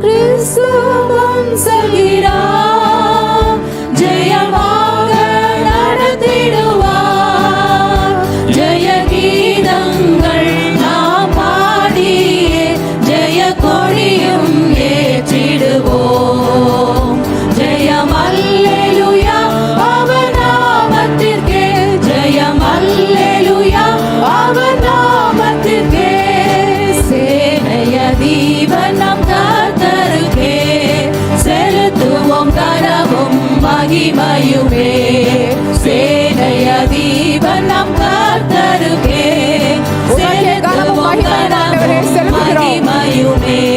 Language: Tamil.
கிறிஸ்துவம் செல்கிறார். மகிமையுமே. சேனைய தீபன் நம் கர்த்தருக்கே மகிமையுமே.